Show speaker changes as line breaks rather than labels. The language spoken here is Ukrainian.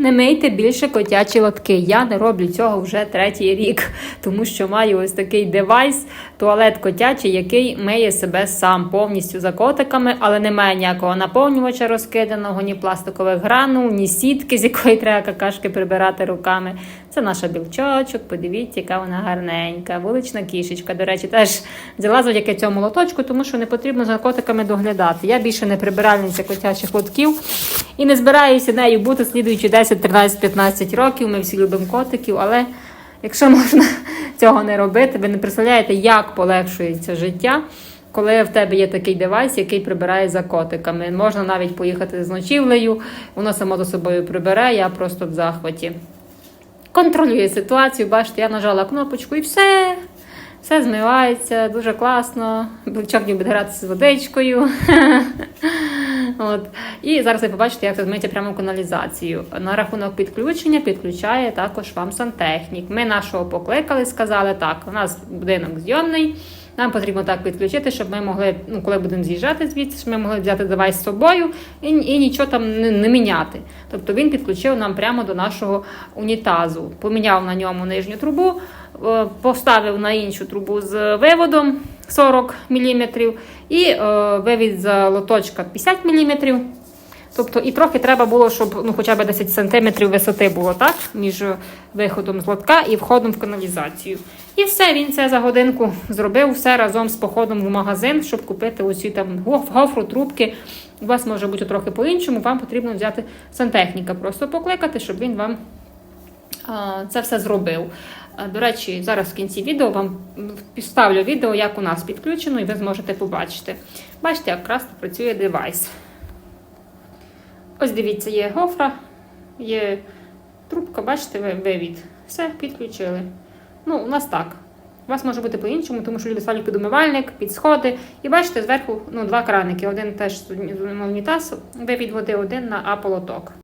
Не мийте більше котячі лотки. Я не роблю цього вже третій рік, тому що маю ось такий девайс, туалет котячий, який миє себе сам повністю за котиками, але немає ніякого наповнювача розкиданого, ні пластикових гранул, ні сітки, з якої треба какашки прибирати руками. Це наша білчочок. Подивіться, яка вона гарненька. Вулична кішечка. До речі, теж взяла завдяки цьому лоточку, тому що не потрібно за котиками доглядати. Я більше не прибиральниця котячих лотків і не збираюся нею бути слідуючи 10, 13, 15 років. Ми всі любимо котиків, але якщо можна цього не робити, ви не представляєте, як полегшується життя. Коли в тебе є такий девайс, який прибирає за котиками, можна навіть поїхати з ночівлею, воно само за собою прибере, я просто в захваті. Контролює ситуацію, бачите, я нажала кнопочку і все. Все змивається, дуже класно. Бичок любить гратися з водичкою. От. І зараз ви побачите, як це змиється прямо каналізацію. На рахунок підключення підключає також вам сантехнік. Ми нашого покликали, сказали, так, у нас будинок зйомний. Нам потрібно так підключити, щоб ми могли, ну коли будемо з'їжджати звідси, щоб ми могли взяти девайс з собою і, і нічого там не, не міняти. Тобто він підключив нам прямо до нашого унітазу, поміняв на ньому нижню трубу, е, поставив на іншу трубу з виводом 40 мм і е, вивід з лоточка 50 мм. Тобто і трохи треба було, щоб ну, хоча б 10 см висоти було так, між виходом з лотка і входом в каналізацію. І все, він це за годинку зробив все разом з походом в магазин, щоб купити усі там гофру, трубки. У вас може бути трохи по-іншому, вам потрібно взяти сантехніка, просто покликати, щоб він вам це все зробив. До речі, зараз в кінці відео вам підставлю відео, як у нас підключено, і ви зможете побачити. Бачите, як красно працює девайс. Ось дивіться, є гофра, є трубка, бачите, вивід. Все, підключили. Ну, у нас так. У вас може бути по-іншому, тому що люди ставлять під умивальник, під сходи. І бачите, зверху ну, два краники. Один теж на унітаз, вивід води, один на аполоток.